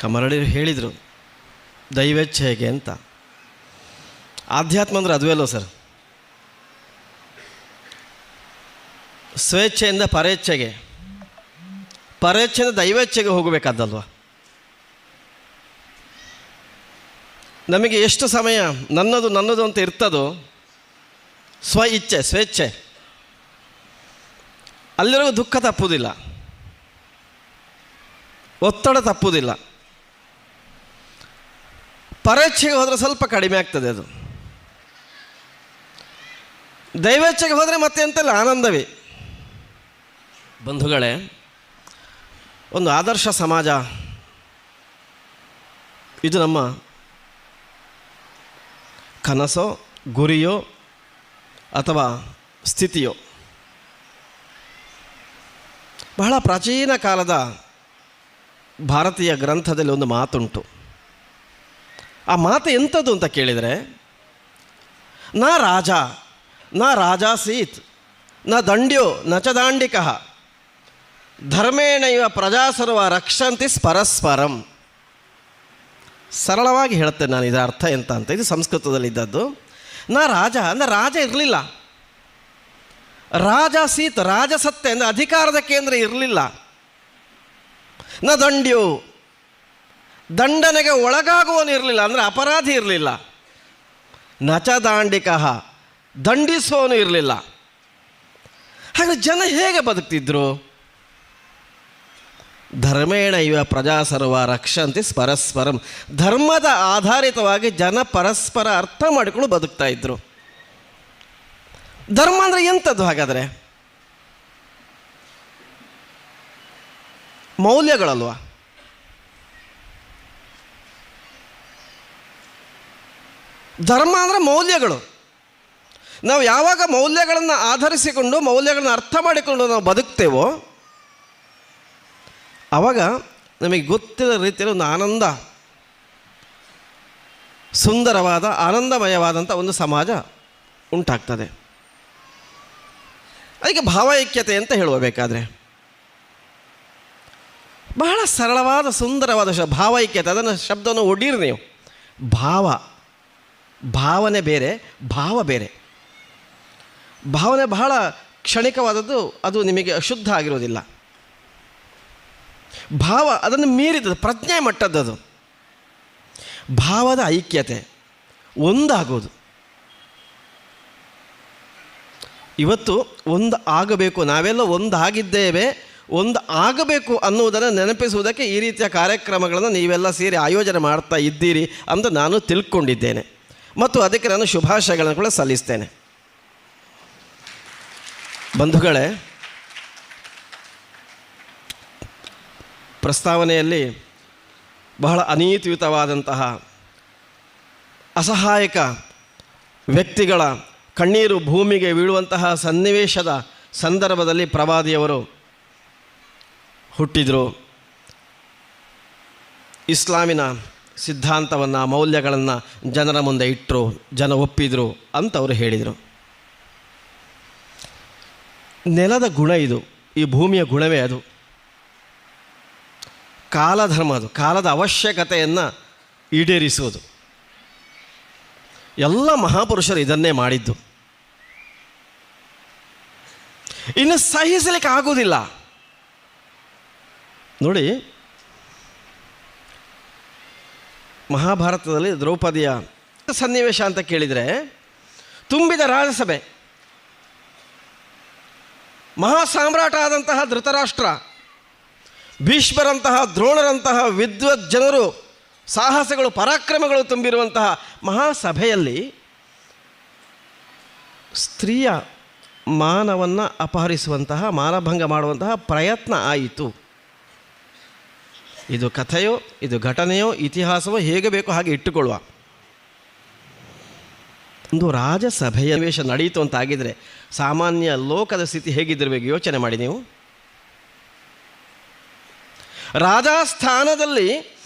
ಕಮರಡಿರು ಹೇಳಿದರು ದೈವೇಚ್ಛೆ ಹೇಗೆ ಅಂತ? ಆಧ್ಯಾತ್ಮ ಅಂದರೆ ಅದುವೇ ಅಲ್ವ ಸರ್. ಸ್ವೇಚ್ಛೆಯಿಂದ ಪರೇಚ್ಛೆಗೆ, ಪರೇಚ್ಛೆಯಿಂದ ದೈವೇಚ್ಛೆಗೆ ಹೋಗಬೇಕಾದಲ್ವ? ನಮಗೆ ಎಷ್ಟು ಸಮಯ ನನ್ನದು ನನ್ನದು ಅಂತ ಇರ್ತದೋ, ಸ್ವ ಇಚ್ಛೆ, ಸ್ವೇಚ್ಛೆ. ಅಲ್ಲಿರೋ ದುಃಖ ತಪ್ಪುವುದಿಲ್ಲ ಒತ್ತಡ ತಪ್ಪುವುದಿಲ್ಲ ಪರೇಚ್ಛೆಗೆ ಹೋದರೆ ಸ್ವಲ್ಪ ಕಡಿಮೆ ಆಗ್ತದೆ ಅದು. ದೈವೇಚ್ಛೆಗೆ ಹೋದರೆ ಮತ್ತೆ ಅಂತಲ್ಲ ಆನಂದವೇ. ಬಂಧುಗಳೇ, ಒಂದು ಆದರ್ಶ ಸಮಾಜ. ಇದು ನಮ್ಮ ಕನಸೋ, ಗುರಿಯೋ ಅಥವಾ ಸ್ಥಿತಿಯೋ. ಬಹಳ ಪ್ರಾಚೀನ ಕಾಲದ ಭಾರತೀಯ ಗ್ರಂಥದಲ್ಲಿ ಒಂದು ಮಾತುಂಟು. ಆ ಮಾತು ಎಂಥದ್ದು ಅಂತ ಕೇಳಿದರೆ, ನಾ ರಾಜ, ನಾ ರಾಜಾಸೀತ್ನ ದಂಡ್ಯೋ, ನ ಚ ದಾಂಡಿಕಃ ಧರ್ಮೇಣ ಇವ ಪ್ರಜಾಸರ್ವ ರಕ್ಷಂತಿ ಪರಸ್ಪರಂ. ಸರಳವಾಗಿ ಹೇಳ್ತೇನೆ ನಾನು ಇದರ ಅರ್ಥ ಎಂತ ಅಂತ. ಇದು ಸಂಸ್ಕೃತದಲ್ಲಿದ್ದದ್ದು. ನಾ ರಾಜ, ಅಂದರೆ ರಾಜ ಇರಲಿಲ್ಲ. ರಾಜ ಸೀತ್ ರಾಜಸತ್ತೆ ಅಂದರೆ ಅಧಿಕಾರದ ಕೇಂದ್ರ ಇರಲಿಲ್ಲ. ನ ದಂಡ್ಯೋ ದಂಡನೆಗೆ ಒಳಗಾಗುವನು ಇರಲಿಲ್ಲ, ಅಂದರೆ ಅಪರಾಧಿ ಇರಲಿಲ್ಲ. ನಚ ದಾಂಡಿಕಃ ದಂಡಿಸುವವನು ಇರಲಿಲ್ಲ. ಹಾಗೆ ಜನ ಹೇಗೆ ಬದುಕ್ತಿದ್ರು? ಧರ್ಮೇಣ ಇವ ಪ್ರಜಾಸರ್ವ ರಕ್ಷಂತಿ ಪರಸ್ಪರಂ. ಧರ್ಮದ ಆಧಾರಿತವಾಗಿ ಜನ ಪರಸ್ಪರ ಅರ್ಥ ಮಾಡಿಕೊಂಡು ಬದುಕ್ತಾ ಇದ್ರು. ಧರ್ಮ ಅಂದರೆ ಎಂಥದ್ದು ಹಾಗಾದರೆ? ಮೌಲ್ಯಗಳಲ್ವಾ? ಧರ್ಮ ಅಂದರೆ ಮೌಲ್ಯಗಳು. ನಾವು ಯಾವಾಗ ಮೌಲ್ಯಗಳನ್ನು ಆಧರಿಸಿಕೊಂಡು, ಮೌಲ್ಯಗಳನ್ನು ಅರ್ಥ ಮಾಡಿಕೊಂಡು ನಾವು ಬದುಕ್ತೇವೋ ಆವಾಗ ನಮಗೆ ಗೊತ್ತಿರೋ ರೀತಿಯಲ್ಲಿ ಒಂದು ಆನಂದ, ಸುಂದರವಾದ ಆನಂದಮಯವಾದಂಥ ಒಂದು ಸಮಾಜ ಉಂಟಾಗ್ತದೆ. ಅದಕ್ಕೆ ಭಾವೈಕ್ಯತೆ ಅಂತ ಹೇಳುವ ಬಹಳ ಸರಳವಾದ, ಸುಂದರವಾದ ಶ ಭಾವೈಕ್ಯತೆ, ಅದನ್ನು ಶಬ್ದವನ್ನು ಒಡೀರಿ ನೀವು. ಭಾವ. ಭಾವನೆ ಬೇರೆ, ಭಾವ ಬೇರೆ. ಭಾವನೆ ಬಹಳ ಕ್ಷಣಿಕವಾದದ್ದು, ಅದು ನಿಮಗೆ ಅಶುದ್ಧ ಆಗಿರೋದಿಲ್ಲ. ಭಾವ ಅದನ್ನು ಮೀರಿದ ಪ್ರಜ್ಞೆ ಮಟ್ಟದ್ದದು ಭಾವದ ಐಕ್ಯತೆ ಒಂದಾಗೋದು. ಇವತ್ತು ಒಂದು ಆಗಬೇಕು, ನಾವೆಲ್ಲ ಒಂದಾಗಿದ್ದೇವೆ, ಒಂದು ಆಗಬೇಕು ಅನ್ನುವುದನ್ನು ನೆನಪಿಸುವುದಕ್ಕೆ ಈ ರೀತಿಯ ಕಾರ್ಯಕ್ರಮಗಳನ್ನು ನೀವೆಲ್ಲ ಸೇರಿ ಆಯೋಜನೆ ಮಾಡ್ತಾ ಇದ್ದೀರಿ ಅಂತ ನಾನು ತಿಳ್ಕೊಂಡಿದ್ದೇನೆ. ಮತ್ತು ಅದಕ್ಕೆ ನಾನು ಶುಭಾಶಯಗಳನ್ನು ಕೂಡ ಸಲ್ಲಿಸ್ತೇನೆ. ಬಂಧುಗಳೇ, ಪ್ರಸ್ತಾವನೆಯಲ್ಲಿ ಬಹಳ ಅನೀತಿಯುತವಾದಂತಹ ಅಸಹಾಯಕ ವ್ಯಕ್ತಿಗಳ ಕಣ್ಣೀರು ಭೂಮಿಗೆ ಬೀಳುವಂತಹ ಸನ್ನಿವೇಶದ ಸಂದರ್ಭದಲ್ಲಿ ಪ್ರವಾದಿಯವರು ಹುಟ್ಟಿದರು. ಇಸ್ಲಾಮಿನ ಸಿದ್ಧಾಂತವನ್ನು, ಮೌಲ್ಯಗಳನ್ನು ಜನರ ಮುಂದೆ ಇಟ್ಟರು ಜನ ಒಪ್ಪಿದರು ಅಂತ ಅವರು ಹೇಳಿದರು. ನೆಲದ ಗುಣ ಇದು, ಈ ಭೂಮಿಯ ಗುಣವೇ ಅದು. ಕಾಲಧರ್ಮ ಅದು, ಕಾಲದ ಅವಶ್ಯಕತೆಯನ್ನು ಈಡೇರಿಸುವುದು. ಎಲ್ಲ ಮಹಾಪುರುಷರು ಇದನ್ನೇ ಮಾಡಿದ್ದು. ಇನ್ನು ಸಹಿಸಲಿಕ್ಕೆ ಆಗುವುದಿಲ್ಲ. ನೋಡಿ ಮಹಾಭಾರತದಲ್ಲಿ ದ್ರೌಪದಿಯ ಸನ್ನಿವೇಶ ಅಂತ ಕೇಳಿದರೆ ತುಂಬಿದ ರಾಜಸಭೆ, ಮಹಾಸಾಮ್ರಾಟ ಆದಂತಹ ಧೃತರಾಷ್ಟ್ರ, ಭೀಷ್ಮರಂತಹ ದ್ರೋಣರಂತಹ ವಿದ್ವತ್ ಜನರು, ಸಾಹಸಗಳು, ಪರಾಕ್ರಮಗಳು ತುಂಬಿರುವಂತಹ ಮಹಾಸಭೆಯಲ್ಲಿ ಸ್ತ್ರೀಯ ಮಾನವನ್ನು ಅಪಹರಿಸುವಂತಹ, ಮಾನಭಂಗ ಮಾಡುವಂತಹ ಪ್ರಯತ್ನ ಆಯಿತು. ಇದು ಕಥೆಯೋ, ಇದು ಘಟನೆಯೋ, ಇತಿಹಾಸವೋ ಹೇಗೆ ಬೇಕೋ ಹಾಗೆ ಇಟ್ಟುಕೊಳ್ಳುವ. ಒಂದು ರಾಜಸಭೆಯ ವೇಷ ನಡೆಯಿತು ಅಂತ ಆಗಿದ್ರೆ ಸಾಮಾನ್ಯ ಲೋಕದ ಸ್ಥಿತಿ ಹೇಗಿದ್ದಿರಬೇಕು ಯೋಚನೆ ಮಾಡಿ ನೀವು. ರಾಜಸ್ಥಾನದಲ್ಲಿ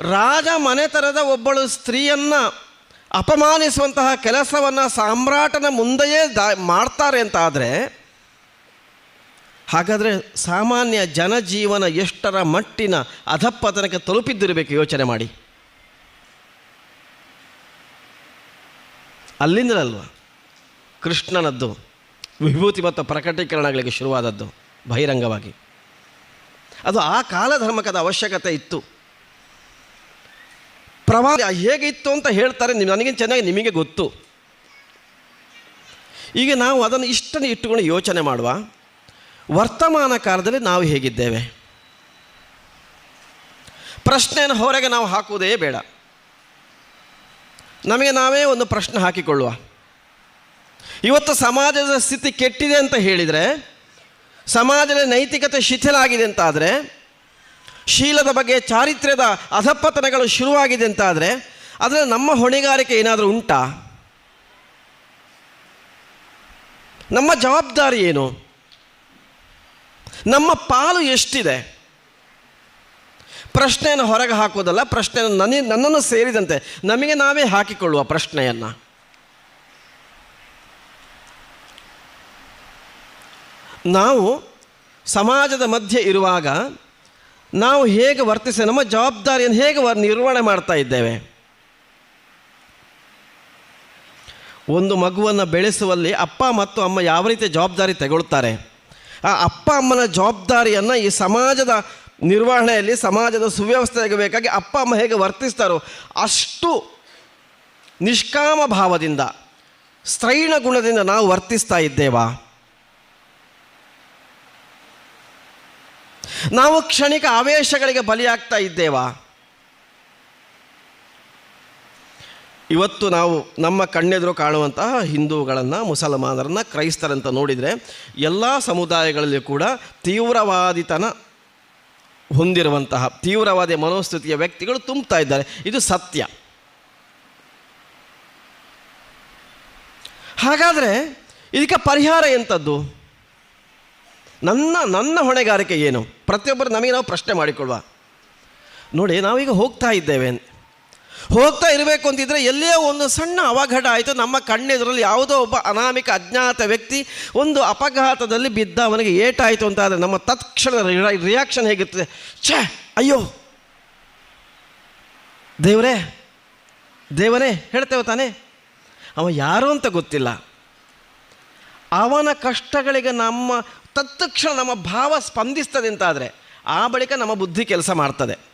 ರಾಜ ಮನೆತನದ ಒಬ್ಬಳು ಸ್ತ್ರೀಯನ್ನು ಅಪಮಾನಿಸುವಂತಹ ಕೆಲಸವನ್ನು ಸಾಮ್ರಾಟನ ಮುಂದೆಯೇ ದಾ, ಮಾಡ್ತಾರೆ ಅಂತ ಆದರೆ ಹಾಗಾದರೆ ಸಾಮಾನ್ಯ ಜನಜೀವನ ಎಷ್ಟರ ಮಟ್ಟಿನ ಅಧಪ್ಪತನಕ್ಕೆ ತಲುಪಿದ್ದಿರಬೇಕು ಯೋಚನೆ ಮಾಡಿ. ಅಲ್ಲಿಂದಲಲ್ವ? ಕೃಷ್ಣನದ್ದು ವಿಭೂತಿ ಮತ್ತು ಪ್ರಕಟೀಕರಣಗಳಿಗೆ ಶುರುವಾದದ್ದು ಬಹಿರಂಗವಾಗಿ. ಅದು ಆ ಕಾಲಧರ್ಮಕದ ಅವಶ್ಯಕತೆ ಇತ್ತು. ಪ್ರವಾಹ ಹೇಗಿತ್ತು ಅಂತ ಹೇಳ್ತಾರೆ ನನಗಿಂತ ಚೆನ್ನಾಗಿ ನಿಮಗೆ ಗೊತ್ತು. ಈಗ ನಾವು ಅದನ್ನು ಇಷ್ಟನ್ನು ಇಟ್ಟುಕೊಂಡು ಯೋಚನೆ ಮಾಡುವ. ವರ್ತಮಾನ ಕಾಲದಲ್ಲಿ ನಾವು ಹೇಗಿದ್ದೇವೆ? ಪ್ರಶ್ನೆಯನ್ನು ಹೊರಗೆ ನಾವು ಹಾಕುವುದೇ ಬೇಡ. ನಮಗೆ ನಾವೇ ಒಂದು ಪ್ರಶ್ನೆ ಹಾಕಿಕೊಳ್ಳುವ. ಇವತ್ತು ಸಮಾಜದ ಸ್ಥಿತಿ ಕೆಟ್ಟಿದೆ ಅಂತ ಹೇಳಿದರೆ ಸಮಾಜದ ನೈತಿಕತೆ ಶಿಥಿಲಾಗಿದೆ ಅಂತಾದರೆ, ಶೀಲದ ಬಗ್ಗೆ ಚಾರಿತ್ರ್ಯದ ಅಧಪ್ಪತನಗಳು ಶುರುವಾಗಿದೆ ಅಂತಾದರೆ ಅದರ ನಮ್ಮ ಹೊಣೆಗಾರಿಕೆ ಏನಾದರೂ ಉಂಟಾ? ನಮ್ಮ ಜವಾಬ್ದಾರಿ ಏನು? ನಮ್ಮ ಪಾಲು ಎಷ್ಟಿದೆ? ಪ್ರಶ್ನೆಯನ್ನು ಹೊರಗೆ ಹಾಕೋದಲ್ಲ ಪ್ರಶ್ನೆಯನ್ನು ನನಗೆ ನನ್ನನ್ನು ಸೇರಿದಂತೆ ನಮಗೆ ನಾವೇ ಹಾಕಿಕೊಳ್ಳುವ ಪ್ರಶ್ನೆಯನ್ನು. ನಾವು ಸಮಾಜದ ಮಧ್ಯೆ ಇರುವಾಗ ನಾವು ಹೇಗೆ ವರ್ತಿಸಿ, ನಮ್ಮ ಜವಾಬ್ದಾರಿಯನ್ನು ಹೇಗೆ ನಿರ್ವಹಣೆ ಮಾಡ್ತಾ ಇದ್ದೇವೆ? ಒಂದು ಮಗುವನ್ನು ಬೆಳೆಸುವಲ್ಲಿ ಅಪ್ಪ ಮತ್ತು ಅಮ್ಮ ಯಾವ ರೀತಿ ಜವಾಬ್ದಾರಿ ತಗೊಳ್ತಾರೆ? ಆ ಅಪ್ಪ ಅಮ್ಮನ ಜವಾಬ್ದಾರಿಯನ್ನು ಈ ಸಮಾಜದ ನಿರ್ವಹಣೆಯಲ್ಲಿ, ಸಮಾಜದ ಸುವ್ಯವಸ್ಥೆಗೆ ಬೇಕಾಗಿ ಅಪ್ಪ ಅಮ್ಮ ಹೇಗೆ ವರ್ತಿಸ್ತಾರೋ ಅಷ್ಟು ನಿಷ್ಕಾಮ ಭಾವದಿಂದ, ಸ್ತ್ರೈಣ ಗುಣದಿಂದ ನಾವು ವರ್ತಿಸ್ತಾ ಇದ್ದೇವಾ? ನಾವು ಕ್ಷಣಿಕ ಆವೇಶಗಳಿಗೆ ಬಲಿಯಾಗ್ತಾ ಇದ್ದೇವಾ? ಇವತ್ತು ನಾವು ನಮ್ಮ ಕಣ್ಣೆದುರು ಕಾಣುವಂತಹ ಹಿಂದೂಗಳನ್ನು, ಮುಸಲ್ಮಾನರನ್ನು, ಕ್ರೈಸ್ತರಂತ ನೋಡಿದರೆ ಎಲ್ಲ ಸಮುದಾಯಗಳಲ್ಲಿ ಕೂಡ ತೀವ್ರವಾದಿತನ ಹೊಂದಿರುವಂತಹ, ತೀವ್ರವಾದಿ ಮನೋಸ್ಥಿತಿಯ ವ್ಯಕ್ತಿಗಳು ತುಂಬ್ತಾ ಇದ್ದಾರೆ. ಇದು ಸತ್ಯ. ಹಾಗಾದರೆ ಇದಕ್ಕೆ ಪರಿಹಾರ ಎಂಥದ್ದು ನನ್ನ ನನ್ನ ಹೊಣೆಗಾರಿಕೆ ಏನು? ಪ್ರತಿಯೊಬ್ಬರು ನಮಗೆ ನಾವು ಪ್ರಶ್ನೆ ಮಾಡಿಕೊಳ್ಳುವ. ನೋಡಿ, ನಾವೀಗ ಹೋಗ್ತಾ ಇದ್ದೇವೆ. ಹೋಗ್ತಾ ಇರಬೇಕು ಅಂತಿದ್ರೆ ಎಲ್ಲೇ ಒಂದು ಸಣ್ಣ ಅವಘಡ ಆಯಿತು. ನಮ್ಮ ಕಣ್ಣೆದುರಲ್ಲಿ ಯಾವುದೋ ಒಬ್ಬ ಅನಾಮಿಕ ಅಜ್ಞಾತ ವ್ಯಕ್ತಿ ಒಂದು ಅಪಘಾತದಲ್ಲಿ ಬಿದ್ದ ಅವನಿಗೆ ಏಟಾಯಿತು ಅಂತ ಆದರೆ ನಮ್ಮ ತತ್ಕ್ಷಣ ರಿಯಾಕ್ಷನ್ ಹೇಗಿರ್ತದೆ? ಛೇ, ಅಯ್ಯೋ! ದೇವರೇ ದೇವರೇ ಹೇಳ್ತೇವೆ ತಾನೇ? ಅವ ಯಾರು ಅಂತ ಗೊತ್ತಿಲ್ಲ. ಅವನ ಕಷ್ಟಗಳಿಗೆ ನಮ್ಮ ತತ್ಕ್ಷಣ ನಮ್ಮ ಭಾವ ಸ್ಪಂದಿಸ್ತದೆ ಅಂತಾದರೆ ಆ ಬಳಿಕ ನಮ್ಮ ಬುದ್ಧಿ ಕೆಲಸ ಮಾಡ್ತದೆ.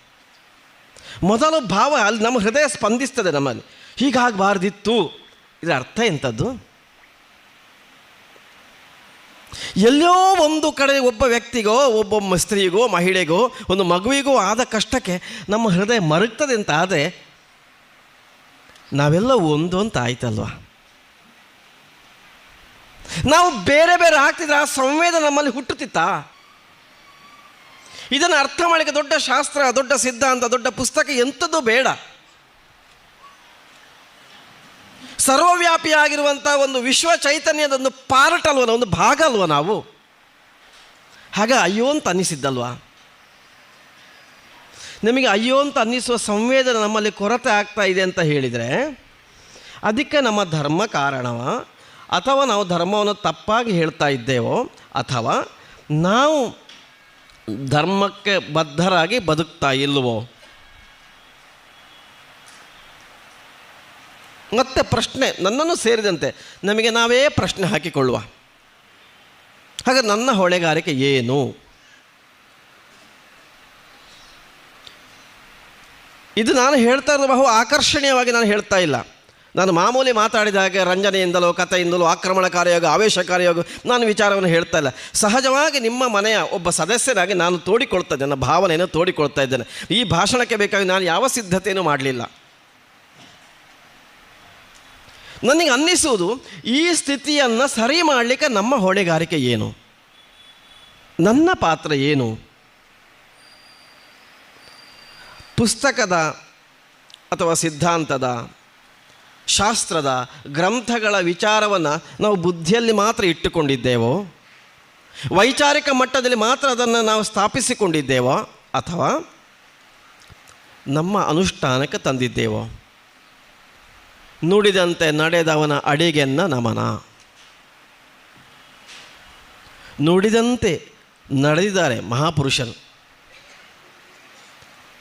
ಮೊದಲು ಭಾವ ಅಲ್ಲಿ ನಮ್ಮ ಹೃದಯ ಸ್ಪಂದಿಸ್ತದೆ ನಮ್ಮಲ್ಲಿ. ಹೀಗಾಗಬಾರ್ದಿತ್ತು. ಇದರ ಅರ್ಥ ಎಂಥದ್ದು ಎಲ್ಲೋ ಒಂದು ಕಡೆ ಒಬ್ಬ ವ್ಯಕ್ತಿಗೋ, ಒಬ್ಬ ಸ್ತ್ರೀಗೋ, ಮಹಿಳೆಗೋ, ಒಂದು ಮಗುವಿಗೋ ಆದ ಕಷ್ಟಕ್ಕೆ ನಮ್ಮ ಹೃದಯ ಮರುಗ್ತದೆ ಅಂತ ಆದರೆ ನಾವೆಲ್ಲ ಒಂದು ಅಂತ ಆಯ್ತಲ್ವಾ? ನಾವು ಬೇರೆ ಬೇರೆ ಹಾಕ್ತಿದ್ರೆ ಆ ಸಂವೇದ ನಮ್ಮಲ್ಲಿ ಹುಟ್ಟುತ್ತಿತ್ತಾ? ಇದನ್ನು ಅರ್ಥ ಮಾಡಲಿಕ್ಕೆ ದೊಡ್ಡ ಶಾಸ್ತ್ರ, ದೊಡ್ಡ ಸಿದ್ಧಾಂತ, ದೊಡ್ಡ ಪುಸ್ತಕ ಎಂಥದ್ದು ಬೇಡ. ಸರ್ವವ್ಯಾಪಿಯಾಗಿರುವಂಥ ಒಂದು ವಿಶ್ವ ಚೈತನ್ಯದ ಒಂದು ಪಾರ್ಟ್ ಅಲ್ವ, ಒಂದು ಭಾಗ ಅಲ್ವ ನಾವು? ಹಾಗ ಅಯ್ಯೋ ಅಂತ ಅನ್ನಿಸಿದ್ದಲ್ವಾ? ನಿಮಗೆ ಅಯ್ಯೋ ಅಂತ ಅನ್ನಿಸುವ ಸಂವೇದನೆ ನಮ್ಮಲ್ಲಿ ಕೊರತೆ ಆಗ್ತಾ ಇದೆ ಅಂತ ಹೇಳಿದರೆ, ಅದಕ್ಕೆ ನಮ್ಮ ಧರ್ಮ ಕಾರಣವ, ಅಥವಾ ನಾವು ಧರ್ಮವನ್ನು ತಪ್ಪಾಗಿ ಹೇಳ್ತಾ ಇದ್ದೇವೋ, ಅಥವಾ ನಾವು ಧರ್ಮಕ್ಕೆ ಬದ್ಧರಾಗಿ ಬದುಕ್ತಾ ಇಲ್ಲವೋ? ಮತ್ತೆ ಪ್ರಶ್ನೆ ನನ್ನನ್ನು ಸೇರಿದಂತೆ ನಮಗೆ ನಾವೇ ಪ್ರಶ್ನೆ ಹಾಕಿಕೊಳ್ಳುವ. ಹಾಗೆ ನನ್ನ ಹೊಣೆಗಾರಿಕೆ ಏನು? ಇದು ನಾನು ಹೇಳ್ತಾ ಇರೋದು ಬಹು ಆಕರ್ಷಣೀಯವಾಗಿ ನಾನು ಹೇಳ್ತಾ ಇಲ್ಲ. ನಾನು ಮಾಮೂಲಿ ಮಾತಾಡಿದ ಹಾಗೆ ರಂಜನೆಯಿಂದಲೋ, ಕಥೆಯಿಂದಲೋ, ಆಕ್ರಮಣಕಾರಿಯಾಗೋ, ಆವೇಶಕಾರಿಯಾಗೋ ನಾನು ವಿಚಾರವನ್ನು ಹೇಳ್ತಾ ಇಲ್ಲ. ಸಹಜವಾಗಿ ನಿಮ್ಮ ಮನೆಯ ಒಬ್ಬ ಸದಸ್ಯನಾಗಿ ನಾನು ತೋಡಿಕೊಳ್ತಾ ಇದ್ದೇನೆ ನನ್ನ ಭಾವನೆಯನ್ನು ತೋಡಿಕೊಳ್ತಾ ಇದ್ದೇನೆ. ಈ ಭಾಷಣಕ್ಕೆ ಬೇಕಾಗಿ ನಾನು ಯಾವ ಸಿದ್ಧತೆಯನ್ನು ಮಾಡಲಿಲ್ಲ. ನನಗೆ ಅನ್ನಿಸುವುದು, ಈ ಸ್ಥಿತಿಯನ್ನು ಸರಿ ಮಾಡಲಿಕ್ಕೆ ನಮ್ಮ ಹೊಣೆಗಾರಿಕೆ ಏನು? ನನ್ನ ಪಾತ್ರ ಏನು? ಪುಸ್ತಕದ ಅಥವಾ ಸಿದ್ಧಾಂತದ ಶಾಸ್ತ್ರದ ಗ್ರಂಥಗಳ ವಿಚಾರವನ್ನು ನಾವು ಬುದ್ಧಿಯಲ್ಲಿ ಮಾತ್ರ ಇಟ್ಟುಕೊಂಡಿದ್ದೇವೋ? ವೈಚಾರಿಕ ಮಟ್ಟದಲ್ಲಿ ಮಾತ್ರ ಅದನ್ನು ನಾವು ಸ್ಥಾಪಿಸಿಕೊಂಡಿದ್ದೇವೋ? ಅಥವಾ ನಮ್ಮ ಅನುಷ್ಠಾನಕ್ಕೆ ತಂದಿದ್ದೇವೋ? ನುಡಿದಂತೆ ನಡೆದವನ ಅಡಿಗೆನ್ನ ನಮನ. ನುಡಿದಂತೆ ನಡೆದಿದ್ದಾರೆ ಮಹಾಪುರುಷರು.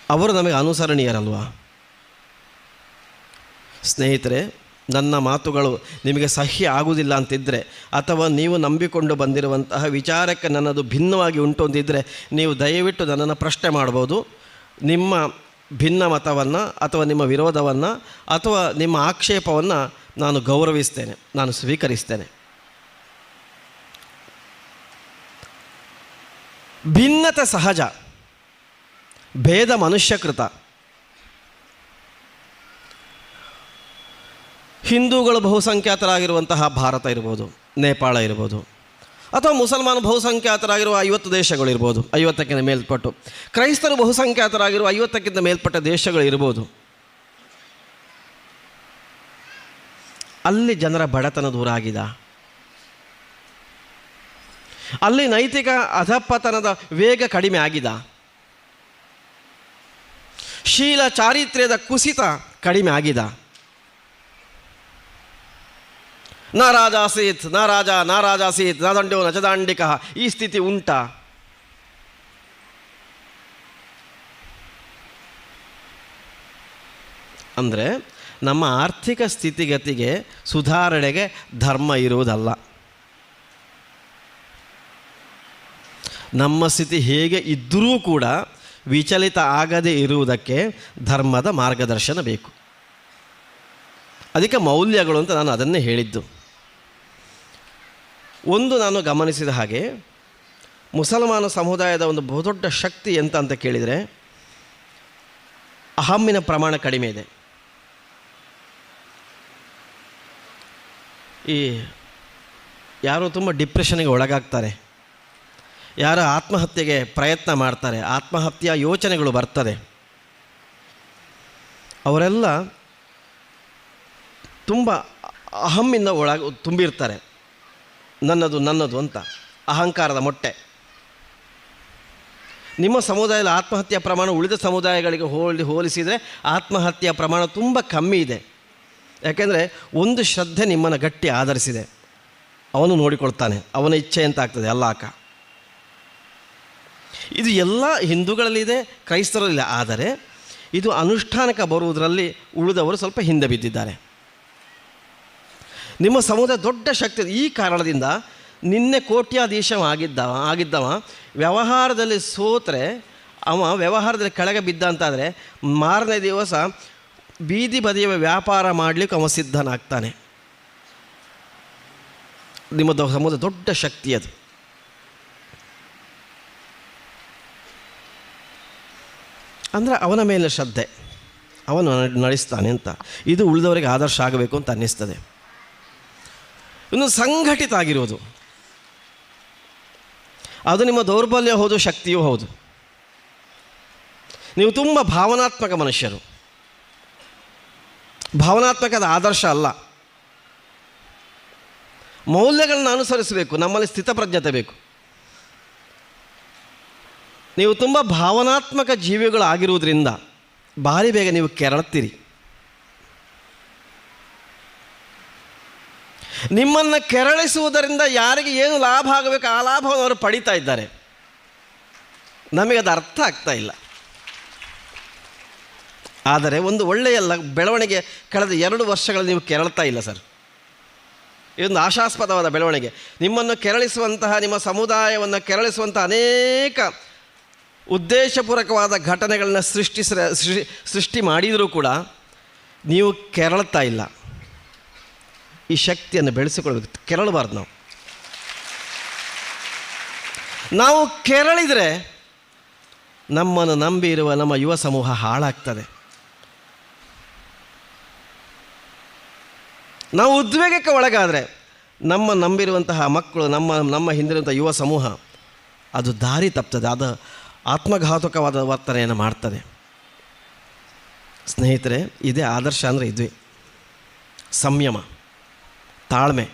ಅವರು ನಮಗೆ ಅನುಸರಣೀಯರಲ್ವಾ? ಸ್ನೇಹಿತರೆ, ನನ್ನ ಮಾತುಗಳು ನಿಮಗೆ ಸಹ್ಯ ಆಗುವುದಿಲ್ಲ ಅಂತಿದ್ದರೆ ಅಥವಾ ನೀವು ನಂಬಿಕೊಂಡು ಬಂದಿರುವಂತಹ ವಿಚಾರಕ್ಕೆ ನನ್ನದು ಭಿನ್ನವಾಗಿ ಉಂಟು ಅಂತಿದ್ದರೆ ನೀವು ದಯವಿಟ್ಟು ನನ್ನನ್ನು ಪ್ರಶ್ನೆ ಮಾಡ್ಬೋದು ನಿಮ್ಮ ಭಿನ್ನ ಮತವನ್ನು ಅಥವಾ ನಿಮ್ಮ ವಿರೋಧವನ್ನು ಅಥವಾ ನಿಮ್ಮ ಆಕ್ಷೇಪವನ್ನು ನಾನು ಗೌರವಿಸ್ತೇನೆ, ನಾನು ಸ್ವೀಕರಿಸ್ತೇನೆ. ಭಿನ್ನತೆ ಸಹಜ, ಭೇದ ಮನುಷ್ಯಕೃತ. ಹಿಂದೂಗಳು ಬಹುಸಂಖ್ಯಾತರಾಗಿರುವಂತಹ ಭಾರತ ಇರ್ಬೋದು, ನೇಪಾಳ ಇರ್ಬೋದು, ಅಥವಾ ಮುಸಲ್ಮಾನ ಬಹುಸಂಖ್ಯಾತರಾಗಿರುವ ಐವತ್ತು ದೇಶಗಳಿರ್ಬೋದು ಐವತ್ತಕ್ಕಿಂತ ಮೇಲ್ಪಟ್ಟು, ಕ್ರೈಸ್ತರು ಬಹುಸಂಖ್ಯಾತರಾಗಿರುವ ಐವತ್ತಕ್ಕಿಂತ ಮೇಲ್ಪಟ್ಟ ದೇಶಗಳಿರ್ಬೋದು ಅಲ್ಲಿ ಜನರ ಬಡತನ ದೂರ ಆಗಿದ. ಅಲ್ಲಿ ನೈತಿಕ ಅಧಪತನದ ವೇಗ ಕಡಿಮೆ ಆಗಿದ. ಶೀಲ ಚಾರಿತ್ರ್ಯದ ಕುಸಿತ ಕಡಿಮೆ ಆಗಿದೆ. ನ ರಾಜಾಸೀತ್ನ ರಾಜ, ನ ರಾಜಾಸೀತ್ನ ದಂಡೋ ನ ಚದಾಂಡಿಕ. ಈ ಸ್ಥಿತಿ ಉಂಟಾ. ಅಂದರೆ ನಮ್ಮ ಆರ್ಥಿಕ ಸ್ಥಿತಿಗತಿಗೆ ಸುಧಾರಣೆಗೆ ಧರ್ಮ ಇರುವುದಲ್ಲ. ನಮ್ಮ ಸ್ಥಿತಿ ಹೇಗೆ ಇದ್ದರೂ ಕೂಡ ವಿಚಲಿತ ಆಗದೇ ಇರುವುದಕ್ಕೆ ಧರ್ಮದ ಮಾರ್ಗದರ್ಶನ ಬೇಕು. ಅದಕ್ಕೆ ಮೌಲ್ಯಗಳು ಅಂತ ನಾನು ಅದನ್ನೇ ಹೇಳಿದ್ದು. ಒಂದು ನಾನು ಗಮನಿಸಿದ ಹಾಗೆ, ಮುಸಲ್ಮಾನ ಸಮುದಾಯದ ಒಂದು ಬಹುದೊಡ್ಡ ಶಕ್ತಿ ಎಂತ ಅಂತ ಕೇಳಿದರೆ, ಅಹಮ್ಮಿನ ಪ್ರಮಾಣ ಕಡಿಮೆ ಇದೆ. ಈ ಯಾರು ತುಂಬ ಡಿಪ್ರೆಷನ್ಗೆ ಒಳಗಾಗ್ತಾರೆ. ಯಾರು ಆತ್ಮಹತ್ಯೆಗೆ ಪ್ರಯತ್ನ ಮಾಡ್ತಾರೆ ಆತ್ಮಹತ್ಯೆಯ ಯೋಚನೆಗಳು ಬರ್ತದೆ. ಅವರೆಲ್ಲ ತುಂಬ ಅಹಮ್ಮಿಂದ ಒಳಗ ತುಂಬಿರ್ತಾರೆ. ನನ್ನದು ನನ್ನದು ಅಂತ. ಅಹಂಕಾರದ ಮೊಟ್ಟೆ. ನಿಮ್ಮ ಸಮುದಾಯದ ಆತ್ಮಹತ್ಯೆಯ ಪ್ರಮಾಣ ಉಳಿದ ಸಮುದಾಯಗಳಿಗೆ ಹೋಲಿ, ಹೋಲಿಸಿದರೆ ಆತ್ಮಹತ್ಯೆಯ ಪ್ರಮಾಣ ತುಂಬ ಕಮ್ಮಿ ಇದೆ. ಯಾಕೆಂದರೆ ಒಂದು ಶ್ರದ್ಧೆ ನಿಮ್ಮನ್ನು ಗಟ್ಟಿ ಆಧರಿಸಿದೆ. ಅವನು ನೋಡಿಕೊಳ್ತಾನೆ, ಅವನ ಇಚ್ಛೆ ಅಂತ ಆಗ್ತದೆ? ಅಲ್ಲಾಕ ಇದು ಎಲ್ಲ ಹಿಂದೂಗಳಲ್ಲಿದೆ, ಕ್ರೈಸ್ತರಲ್ಲಿದೆ, ಆದರೆ ಇದು ಅನುಷ್ಠಾನಕ್ಕೆ ಬರುವುದರಲ್ಲಿ ಉಳಿದವರು ಸ್ವಲ್ಪ ಹಿಂದೆ ಬಿದ್ದಿದ್ದಾರೆ. ನಿಮ್ಮ ಸಮುದಾಯ ದೊಡ್ಡ ಶಕ್ತಿ ಈ ಕಾರಣದಿಂದ ನಿನ್ನೆ ಕೋಟ್ಯಾಧೀಶ ಆಗಿದ್ದವ ಆಗಿದ್ದವ, ವ್ಯವಹಾರದಲ್ಲಿ ಸೋತ್ರೆ, ಅವ ವ್ಯವಹಾರದಲ್ಲಿ ಕೆಳಗೆ ಬಿದ್ದ ಅಂತಾದರೆ ಮಾರನೇ ದಿವಸ ಬೀದಿ ಬದಿಯ ವ್ಯಾಪಾರ ಮಾಡಲಿಕ್ಕೆ ಅವ ಸಿದ್ಧನಾಗ್ತಾನೆ. ನಿಮ್ಮ ಸಮುದಾಯ ದೊಡ್ಡ ಶಕ್ತಿ ಅದು. ಅಂದರೆ ಅವನ ಮೇಲೆ ಶ್ರದ್ಧೆ. ಅವನು ನಡೆ- ನಡೆಸ್ತಾನೆ ಅಂತ. ಇದು ಉಳಿದವರಿಗೆ ಆದರ್ಶ ಆಗಬೇಕು ಅಂತ ಅನ್ನಿಸ್ತದೆ. ಇನ್ನು ಸಂಘಟಿತ ಆಗಿರುವುದು ಅದು ನಿಮ್ಮ ದೌರ್ಬಲ್ಯ ಹೌದು ಶಕ್ತಿಯೂ ಹೌದು. ನೀವು ತುಂಬ ಭಾವನಾತ್ಮಕ ಮನುಷ್ಯರು. ಭಾವನಾತ್ಮಕದ ಆದರ್ಶ ಅಲ್ಲ. ಮೌಲ್ಯಗಳನ್ನು ಅನುಸರಿಸಬೇಕು, ನಮ್ಮಲ್ಲಿ ಸ್ಥಿತಪ್ರಜ್ಞತೆ ಬೇಕು. ನೀವು ತುಂಬ ಭಾವನಾತ್ಮಕ ಜೀವಿಗಳಾಗಿರುವುದರಿಂದ ಭಾರಿ ಬೇಗ ನೀವು ಕೆರಳುತ್ತೀರಿ ನಿಮ್ಮನ್ನು ಕೆರಳಿಸುವುದರಿಂದ ಯಾರಿಗೆ ಏನು ಲಾಭ ಆಗಬೇಕು ಆ ಲಾಭವನ್ನು ಅವರು ಪಡಿತಾ ಇದ್ದಾರೆ. ನಮಗೆ ಅದು ಅರ್ಥ ಆಗ್ತಾ ಇಲ್ಲ. ಆದರೆ ಒಂದು ಒಳ್ಳೆಯ ಲ, ಬೆಳವಣಿಗೆ ಕಳೆದ ಎರಡು ವರ್ಷಗಳಲ್ಲಿ ನೀವು ಕೆರಳ್ತಾ ಇಲ್ಲ ಸರ್. ಇದೊಂದು ಆಶಾಸ್ಪದವಾದ ಬೆಳವಣಿಗೆ. ನಿಮ್ಮನ್ನು ಕೆರಳಿಸುವಂತಹ, ನಿಮ್ಮ ಸಮುದಾಯವನ್ನು ಕೆರಳಿಸುವಂಥ ಅನೇಕ ಉದ್ದೇಶಪೂರ್ವಕವಾದ ಘಟನೆಗಳನ್ನ ಸೃಷ್ಟಿಸ ಸೃಷ್ಟಿ ಮಾಡಿದರೂ ಕೂಡ ನೀವು ಕೆರಳ್ತಾ ಇಲ್ಲ. ಈ ಶಕ್ತಿಯನ್ನು ಬೆಳೆಸಿಕೊಳ್ಬೇಕು ಕೆರಳಬಾರ್ದು ನಾವು. ನಾವು ಕೆರಳಿದರೆ ನಮ್ಮನ್ನು ನಂಬಿ ಇರುವ ನಮ್ಮ ಯುವ ಸಮೂಹ ಹಾಳಾಗ್ತದೆ. ನಾವು ಉದ್ವೇಗಕ್ಕೆ ಒಳಗಾದರೆ ನಮ್ಮ ನಂಬಿರುವಂತಹ ಮಕ್ಕಳು, ನಮ್ಮ ನಮ್ಮ ಹಿಂದಿರುವಂಥ ಯುವ ಸಮೂಹ ಅದು ದಾರಿ ತಪ್ತದೆ, ಅದು ಆತ್ಮಘಾತಕವಾದ ವರ್ತನೆಯನ್ನು ಮಾಡ್ತದೆ. ಸ್ನೇಹಿತರೆ, ಇದೇ ಆದರ್ಶ ಅಂದರೆ ಇದ್ವಿ. ಸಂಯಮ. ತಾಳ್ಮೆ.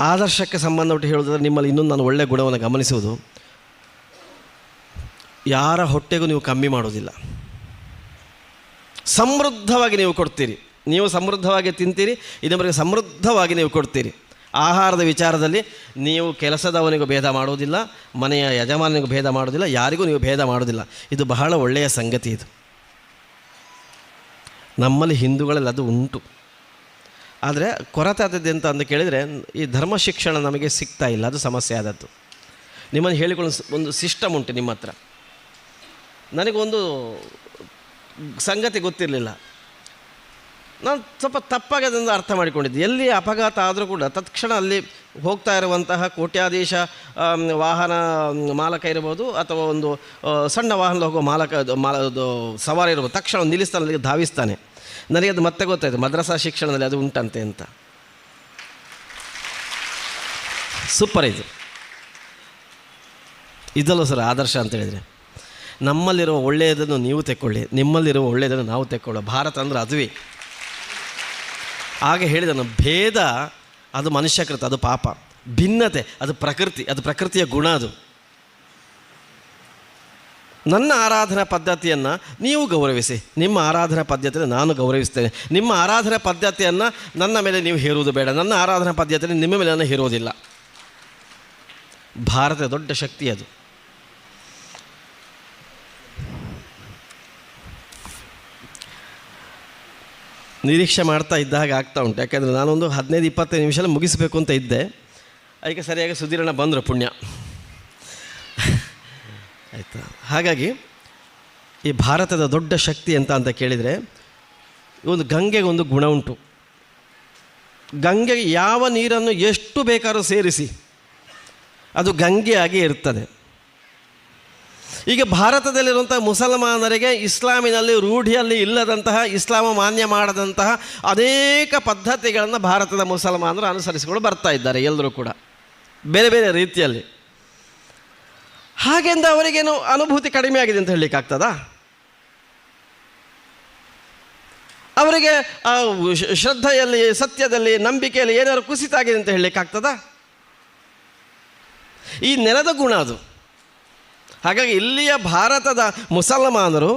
ಆದರ್ಶಕ್ಕೆ ಸಂಬಂಧಪಟ್ಟು ಹೇಳೋದಾದ್ರೆ ನಿಮ್ಮಲ್ಲಿ ಇನ್ನೊಂದು ನಾನು ಒಳ್ಳೆಯ ಗುಣವನ್ನು ಗಮನಿಸುವುದು. ಯಾರ ಹೊಟ್ಟೆಗೂ ನೀವು ಕಮ್ಮಿ ಮಾಡೋದಿಲ್ಲ. ಸಮೃದ್ಧವಾಗಿ ನೀವು ಕೊಡ್ತೀರಿ. ನೀವು ಸಮೃದ್ಧವಾಗಿ ತಿಂತೀರಿ, ಇನ್ನೊಬ್ಬರಿಗೆ ಸಮೃದ್ಧವಾಗಿ ನೀವು ಕೊಡ್ತೀರಿ. ಆಹಾರದ ವಿಚಾರದಲ್ಲಿ ನೀವು ಕೆಲಸದವನಿಗೂ ಭೇದ ಮಾಡುವುದಿಲ್ಲ ಮನೆಯ ಯಜಮಾನನಿಗೂ ಭೇದ ಮಾಡೋದಿಲ್ಲ, ಯಾರಿಗೂ ನೀವು ಭೇದ ಮಾಡೋದಿಲ್ಲ. ಇದು ಬಹಳ ಒಳ್ಳೆಯ ಸಂಗತಿ ಇದು. ನಮ್ಮಲ್ಲಿ ಹಿಂದೂಗಳಲ್ಲಿ ಅದು ಉಂಟು. ಆದರೆ ಕೊರತೆ ಆದದ್ದು ಅಂತ ಅಂದು ಕೇಳಿದರೆ, ಈ ಧರ್ಮ ಶಿಕ್ಷಣ ನಮಗೆ ಸಿಗ್ತಾ ಇಲ್ಲ, ಅದು ಸಮಸ್ಯೆ ಆದದ್ದು. ನಿಮ್ಮನ್ನು ಹೇಳಿಕೊಳ್ಳೋ ಒಂದು ಸಿಸ್ಟಮ್ ಉಂಟು ನಿಮ್ಮ ಹತ್ರ. ನನಗೊಂದು ಸಂಗತಿ ಗೊತ್ತಿರಲಿಲ್ಲ. ನಾನು ಸ್ವಲ್ಪ ತಪ್ಪಾಗಿ ಅದನ್ನು ಅರ್ಥ ಮಾಡಿಕೊಂಡಿದ್ದೆ. ಎಲ್ಲಿ ಅಪಘಾತ ಆದರೂ ಕೂಡ ತತ್ಕ್ಷಣ ಅಲ್ಲಿ ಹೋಗ್ತಾ ಇರುವಂತಹ ಕೋಟ್ಯಾಧೀಶ ವಾಹನ ಮಾಲಕ ಇರ್ಬೋದು, ಅಥವಾ ಒಂದು ಸಣ್ಣ ವಾಹನದಲ್ಲಿ ಹೋಗುವ ಮಾಲಕ ಮಾಲ ಸವಾರಿ ಇರ್ಬೋದು, ತಕ್ಷಣ ನಿಲ್ಲಿಸ್ತಾನೆ, ಅಲ್ಲಿಗೆ ಧಾವಿಸ್ತಾನೆ. ನನಗೆ ಅದು ಮತ್ತೆ ಗೊತ್ತಾಯಿತು, ಮದ್ರಸಾ ಶಿಕ್ಷಣದಲ್ಲಿ ಅದು ಉಂಟಂತೆ ಅಂತ. ಸೂಪರ್ ಇದು. ಇದಲ್ಲ ಸರ್ ಆದರ್ಶ ಅಂತ ಹೇಳಿದರೆ, ನಮ್ಮಲ್ಲಿರುವ ಒಳ್ಳೆಯದನ್ನು ನೀವು ತೆಕ್ಕೊಳ್ಳಿ, ನಿಮ್ಮಲ್ಲಿರುವ ಒಳ್ಳೆಯದನ್ನು ನಾವು ತೆಕ್ಕೊಳ್ಳೋ ಭಾರತ ಅಂದರೆ ಅದುವೇ. ಆಗ ಹೇಳಿದನು, ಭೇದ ಅದು ಮನುಷ್ಯಕೃತ ಅದು ಪಾಪ. ಭಿನ್ನತೆ, ಅದು ಪ್ರಕೃತಿ, ಅದು ಪ್ರಕೃತಿಯ ಗುಣ ಅದು. ನನ್ನ ಆರಾಧನಾ ಪದ್ಧತಿಯನ್ನು ನೀವು ಗೌರವಿಸಿ. ನಿಮ್ಮ ಆರಾಧನಾ ಪದ್ಧತಿಯನ್ನು ನಾನು ಗೌರವಿಸ್ತೇನೆ. ನಿಮ್ಮ ಆರಾಧನಾ ಪದ್ಧತಿಯನ್ನು ನನ್ನ ಮೇಲೆ ನೀವು ಹೇರುವುದು ಬೇಡ. ನನ್ನ ಆರಾಧನಾ ಪದ್ಧತಿಯನ್ನು ನಿಮ್ಮ ಮೇಲೆ ನಾನು ಹೇರುವುದಿಲ್ಲ. ಭಾರತದ ದೊಡ್ಡ ಶಕ್ತಿ ಅದು. ನಿರೀಕ್ಷೆ ಮಾಡ್ತಾ ಇದ್ದ ಹಾಗೆ ಆಗ್ತಾ ಉಂಟು. ಯಾಕೆಂದರೆ ನಾನೊಂದು ಹದಿನೈದು ಇಪ್ಪತ್ತೈದು ನಿಮಿಷದಲ್ಲಿ ಮುಗಿಸಬೇಕು ಅಂತ ಇದ್ದೆ. ಅದಕ್ಕೆ ಸರಿಯಾಗಿ ಸುದೀರ್ಣ ಬಂದರು ಪುಣ್ಯ. ಆಯಿತಾ? ಹಾಗಾಗಿ ಈ ಭಾರತದ ದೊಡ್ಡ ಶಕ್ತಿ ಅಂತ ಅಂತ ಕೇಳಿದರೆ ಒಂದು ಗಂಗೆಗೆ ಒಂದು ಗುಣ ಉಂಟು. ಗಂಗೆಗೆ ಯಾವ ನೀರನ್ನು ಎಷ್ಟು ಬೇಕಾದ್ರೂ ಸೇರಿಸಿ, ಅದು ಗಂಗೆಯಾಗಿ ಇರ್ತದೆ. ಈಗ ಭಾರತದಲ್ಲಿರುವಂಥ ಮುಸಲ್ಮಾನರಿಗೆ ಇಸ್ಲಾಮಿನಲ್ಲಿ ರೂಢಿಯಲ್ಲಿ ಇಲ್ಲದಂತಹ, ಇಸ್ಲಾಮ ಮಾನ್ಯ ಮಾಡದಂತಹ ಅನೇಕ ಪದ್ಧತಿಗಳನ್ನು ಭಾರತದ ಮುಸಲ್ಮಾನರು ಅನುಸರಿಸಿಕೊಂಡು ಬರ್ತಾ ಇದ್ದಾರೆ, ಎಲ್ಲರೂ ಕೂಡ. ಬೇರೆ ಬೇರೆ ರೀತಿಯಲ್ಲಿ. ಹಾಗೆಂದ ಅವರಿಗೇನು ಅನುಭೂತಿ ಕಡಿಮೆ ಆಗಿದೆ ಅಂತ ಹೇಳಲಿಕ್ಕಾಗ್ತದಾ ಅವರಿಗೆ ಶ್ರದ್ಧೆಯಲ್ಲಿ, ಸತ್ಯದಲ್ಲಿ, ನಂಬಿಕೆಯಲ್ಲಿ ಏನಾದ್ರು ಕುಸಿತ ಆಗಿದೆ ಅಂತ ಹೇಳಲಿಕ್ಕಾಗ್ತದಾ ಈ ನೆಲದ ಗುಣ ಅದು. ಹಾಗಾಗಿ ಇಲ್ಲಿಯ ಭಾರತದ ಮುಸಲ್ಮಾನರು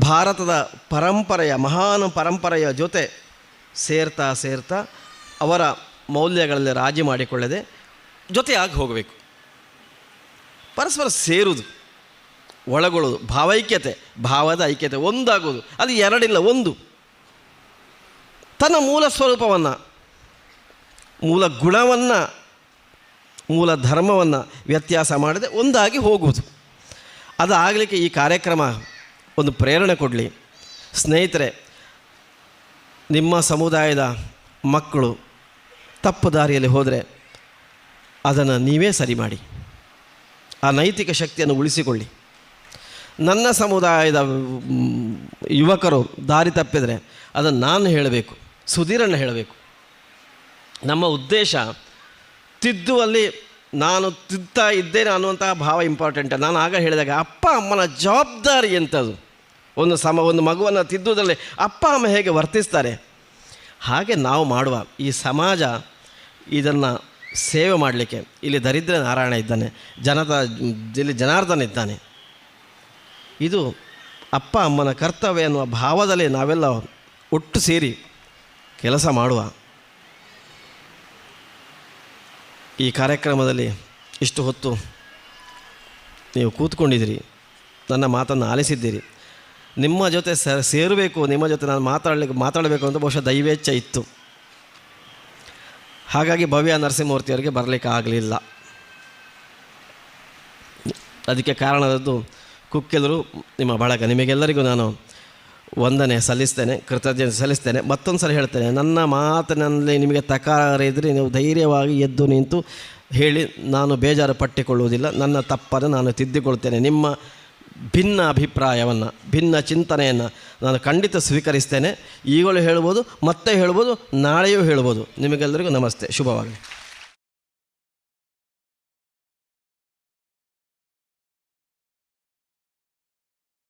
ಭಾರತದ ಪರಂಪರೆಯ, ಮಹಾನ್ ಪರಂಪರೆಯ ಜೊತೆ ಸೇರ್ತಾ ಸೇರ್ತಾ ಅವರ ಮೌಲ್ಯಗಳಲ್ಲಿ ರಾಜಿ ಮಾಡಿಕೊಳ್ಳದೆ ಜೊತೆಯಾಗಿ ಹೋಗಬೇಕು. ಪರಸ್ಪರ ಸೇರುವುದು ಒಳಗೊಳ್ಳೋದು ಭಾವೈಕ್ಯತೆ, ಭಾವದ ಐಕ್ಯತೆ ಒಂದಾಗೋದು ಅದು ಎರಡಿಲ್ಲ, ಒಂದು. ತನ್ನ ಮೂಲ ಸ್ವರೂಪವನ್ನು, ಮೂಲ ಗುಣವನ್ನು, ಮೂಲ ಧರ್ಮವನ್ನು ವ್ಯತ್ಯಾಸ ಮಾಡದೆ ಒಂದಾಗಿ ಹೋಗುವುದು. ಅದು ಆಗಲಿಕ್ಕೆ ಈ ಕಾರ್ಯಕ್ರಮ ಒಂದು ಪ್ರೇರಣೆ ಕೊಡಲಿ. ಸ್ನೇಹಿತರೆ, ನಿಮ್ಮ ಸಮುದಾಯದ ಮಕ್ಕಳು ತಪ್ಪು ದಾರಿಯಲ್ಲಿ ಹೋದರೆ ಅದನ್ನು ನೀವೇ ಸರಿ ಮಾಡಿ. ಆ ನೈತಿಕ ಶಕ್ತಿಯನ್ನು ಉಳಿಸಿಕೊಳ್ಳಿ. ನನ್ನ ಸಮುದಾಯದ ಯುವಕರು ದಾರಿ ತಪ್ಪಿದರೆ ಅದನ್ನು ನಾನು ಹೇಳಬೇಕು ಸುಧೀರನ್ನು ಹೇಳಬೇಕು. ನಮ್ಮ ಉದ್ದೇಶ, ತಿದ್ದುವಲ್ಲಿ ನಾನು ತಿದ್ದಾ ಇದ್ದೇನೆ ಅನ್ನುವಂತಹ ಭಾವ ಇಂಪಾರ್ಟೆಂಟ್ ನಾನು ಆಗ ಹೇಳಿದಾಗ, ಅಪ್ಪ, ಅಮ್ಮನ ಜವಾಬ್ದಾರಿ ಎಂಥದ್ದು ಒಂದು ಸಮ, ಒಂದು ಮಗುವನ್ನು ತಿದ್ದುವುದರಲ್ಲಿ ಅಪ್ಪ, ಅಮ್ಮ ಹೇಗೆ ವರ್ತಿಸ್ತಾರೆ? ಹಾಗೆ ನಾವು ಮಾಡುವ ಈ ಸಮಾಜ ಇದನ್ನು ಸೇವೆ ಮಾಡಲಿಕ್ಕೆ. ಇಲ್ಲಿ ದರಿದ್ರ ನಾರಾಯಣ ಇದ್ದಾನೆ. ಜನತ, ಇಲ್ಲಿ ಜನಾರ್ದನ ಇದ್ದಾನೆ. ಇದು ಅಪ್ಪ, ಅಮ್ಮನ ಕರ್ತವ್ಯ ಎನ್ನುವ ಭಾವದಲ್ಲಿ ನಾವೆಲ್ಲ ಒಟ್ಟು ಸೇರಿ ಕೆಲಸ ಮಾಡುವ ಈ ಕಾರ್ಯಕ್ರಮದಲ್ಲಿ ಇಷ್ಟು ಹೊತ್ತು ನೀವು ಕೂತ್ಕೊಂಡಿದ್ದೀರಿ. ನನ್ನ ಮಾತನ್ನು ಆಲಿಸಿದ್ದೀರಿ. ನಿಮ್ಮ ಜೊತೆ ಸೇರಬೇಕು, ನಿಮ್ಮ ಜೊತೆ ನಾನು ಮಾತಾಡಲಿಕ್ಕೆ, ಮಾತಾಡಬೇಕು ಅಂತ ಬಹುಶಃ ದೈವೇಚ್ಛ ಇತ್ತು. ಹಾಗಾಗಿ ಭವ್ಯ ನರಸಿಂಹಮೂರ್ತಿಯವರಿಗೆ ಬರಲಿಕ್ಕೆ ಆಗಲಿಲ್ಲ. ಅದಕ್ಕೆ ಕಾರಣದದ್ದು ಕುಕ್ಕೆಲರು, ನಿಮ್ಮ ಬಳಗ, ನಿಮಗೆಲ್ಲರಿಗೂ ನಾನು ವಂದನೆ ಸಲ್ಲಿಸ್ತೇನೆ, ಕೃತಜ್ಞತೆ ಸಲ್ಲಿಸ್ತೇನೆ. ಮತ್ತೊಂದು ಸಲ ಹೇಳ್ತೇನೆ, ನನ್ನ ಮಾತಿನಲ್ಲಿ ನಿಮಗೆ ತಕಾರ ಇದ್ದರೆ ನೀವು ಧೈರ್ಯವಾಗಿ ಎದ್ದು ನಿಂತು ಹೇಳಿ, ನಾನು ಬೇಜಾರು ಪಟ್ಟಿಕೊಳ್ಳುವುದಿಲ್ಲ, ನನ್ನ ತಪ್ಪನ್ನು ನಾನು ತಿದ್ದಿಕೊಳ್ತೇನೆ ನಿಮ್ಮ ಭಿನ್ನ ಅಭಿಪ್ರಾಯವನ್ನು ಭಿನ್ನ ಚಿಂತನೆಯನ್ನು ನಾನು ಖಂಡಿತ ಸ್ವೀಕರಿಸ್ತೇನೆ. ಈಗಲೂ ಹೇಳ್ಬೋದು, ಮತ್ತೆ ಹೇಳ್ಬೋದು, ನಾಳೆಯೂ ಹೇಳ್ಬೋದು. ನಿಮಗೆಲ್ಲರಿಗೂ ನಮಸ್ತೆ. ಶುಭವಾಗಲಿ.